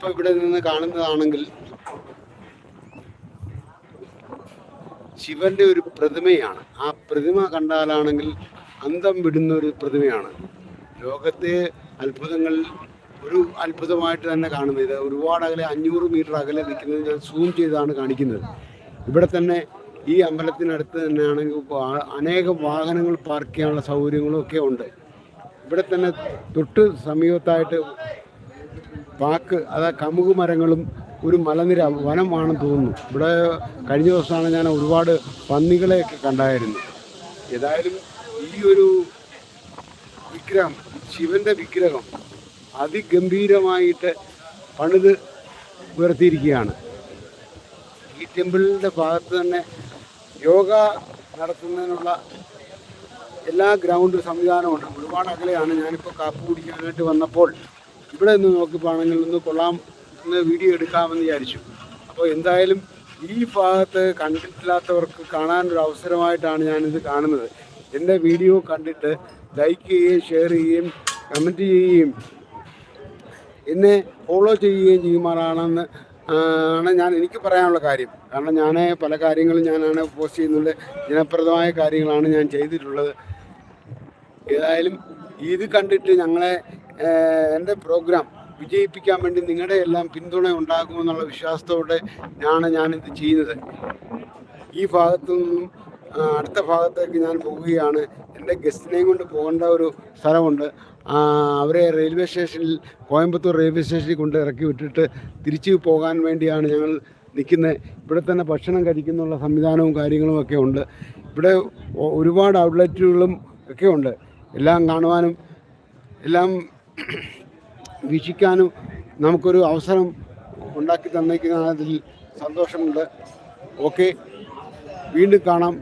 ഇപ്പൊ ഇവിടെ നിന്ന് കാണുന്നതാണെങ്കിൽ ശിവന്റെ ഒരു പ്രതിമയാണ്. ആ പ്രതിമ കണ്ടാലാണെങ്കിൽ അന്തം വിടുന്ന ഒരു പ്രതിമയാണ്. ലോകത്തെ അത്ഭുതങ്ങൾ ഒരു അത്ഭുതമായിട്ട് തന്നെ കാണുന്നത്. ഇത് ഒരുപാട് അകലെ അഞ്ഞൂറ് മീറ്റർ അകലെ നിൽക്കുന്നത് ഞാൻ സൂം ചെയ്താണ് കാണിക്കുന്നത്. ഇവിടെ തന്നെ ഈ അമ്പലത്തിനടുത്ത് തന്നെയാണെങ്കിൽ അനേകം വാഹനങ്ങൾ പാർക്ക് ചെയ്യാനുള്ള സൗകര്യങ്ങളും ഒക്കെ ഉണ്ട്. ഇവിടെ തന്നെ തൊട്ട് സമീപത്തായിട്ട് പാക്ക് അതായത് കമുക് മരങ്ങളും ഒരു മലനിര വനമാണെന്ന് തോന്നുന്നു. ഇവിടെ കഴിഞ്ഞ ദിവസമാണ് ഞാൻ ഒരുപാട് പന്നികളെയൊക്കെ കണ്ടായിരുന്നു. ഏതായാലും ഈ ഒരു വിഗ്രഹം ശിവന്റെ വിഗ്രഹം അതിഗംഭീരമായിട്ട് പണിത് ഉയർത്തിയിരിക്കുകയാണ്. ഈ ടെമ്പിളിന്റെ ഭാഗത്ത് തന്നെ യോഗ നടത്തുന്നതിനുള്ള എല്ലാ ഗ്രൗണ്ട് സംവിധാനമുണ്ട് ഒരുപാട് അകലെയാണ്. ഞാനിപ്പോൾ കാപ്പ് കുടിക്കാനായിട്ട് വന്നപ്പോൾ ഇവിടെ നിന്ന് നോക്കിപ്പോണെങ്കിൽ നിന്ന് കൊള്ളാം എന്ന് വീഡിയോ എടുക്കാമെന്ന് വിചാരിച്ചു. അപ്പോൾ എന്തായാലും ഈ ഭാഗത്ത് കണ്ടിട്ടില്ലാത്തവർക്ക് കാണാനൊരു അവസരമായിട്ടാണ് ഞാനിത് കാണുന്നത്. എന്റെ വീഡിയോ കണ്ടിട്ട് ലൈക്ക് ചെയ്യുകയും ഷെയർ ചെയ്യുകയും കമന്റ് ചെയ്യുകയും എന്നെ ഫോളോ ചെയ്യുകയും ചെയ്യുമാറാണെന്ന് ആണ് ഞാൻ എനിക്ക് പറയാനുള്ള കാര്യം. കാരണം ഞാൻ പല കാര്യങ്ങളും ഞാനാണ് പോസ്റ്റ് ചെയ്യുന്നത്. ജനപ്രദമായ കാര്യങ്ങളാണ് ഞാൻ ചെയ്തിട്ടുള്ളത്. ഏതായാലും ഇത് കണ്ടിട്ട് ഞങ്ങളെ എന്റെ പ്രോഗ്രാം വിജയിപ്പിക്കാൻ വേണ്ടി നിങ്ങളുടെ എല്ലാം പിന്തുണ ഉണ്ടാകുമെന്നുള്ള വിശ്വാസത്തോടെ ആണ് ഞാനിത് ചെയ്യുന്നത്. ഈ ഭാഗത്തു നിന്നും അടുത്ത ഭാഗത്തേക്ക് ഞാൻ പോവുകയാണ്. എന്റെ ഗസ്റ്റിനെയും കൊണ്ട് പോകേണ്ട ഒരു സ്ഥലമുണ്ട്. അവരെ റെയിൽവേ സ്റ്റേഷനിൽ കോയമ്പത്തൂർ റെയിൽവേ സ്റ്റേഷനിൽ കൊണ്ട് ഇറക്കി വിട്ടിട്ട് തിരിച്ചു പോകാൻ വേണ്ടിയാണ് ഞങ്ങൾ നിൽക്കുന്നത്. ഇവിടെ തന്നെ ഭക്ഷണം കഴിക്കുന്നുള്ള സംവിധാനവും കാര്യങ്ങളും ഒക്കെ ഉണ്ട്. ഇവിടെ ഒരുപാട് ഔട്ട്ലെറ്റുകളും ഒക്കെ ഉണ്ട്. എല്ലാം കാണുവാനും എല്ലാം വീക്ഷിക്കാനും നമുക്കൊരു അവസരം ഉണ്ടാക്കി തന്നേക്കുന്നതിൽ സന്തോഷമുണ്ട്. ഓക്കെ. വീണ്ടും കാണാം.